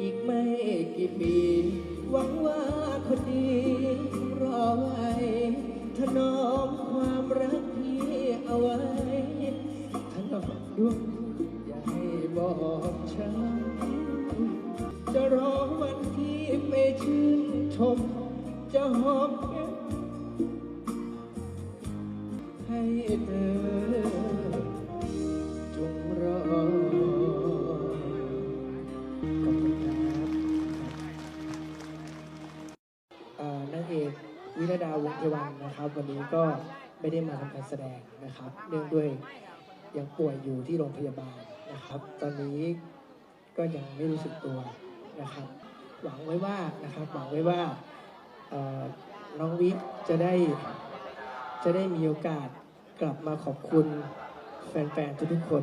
อีกไม่กี่ปี หวังว่าคนดีรอไว้ถนอมความรักพี่เอาไว้ถนอมดวงอย่าให้บอกฉันจะรอวันที่ไปชื่นชม จะหอมแก้มให้เธอ เอกวิรดาวงเทวันนะครับ วันนี้ก็ไม่ได้มาทำการแสดงนะครับ เนื่องด้วยยังป่วยอยู่ที่โรงพยาบาลนะครับ ตอนนี้ก็ยังไม่รู้สึกตัวนะครับ หวังไว้ว่านะครับหวังไว้ว่าน้องวิกจะได้จะได้มีโอกาสกลับมาขอบคุณแฟนๆทุกๆคน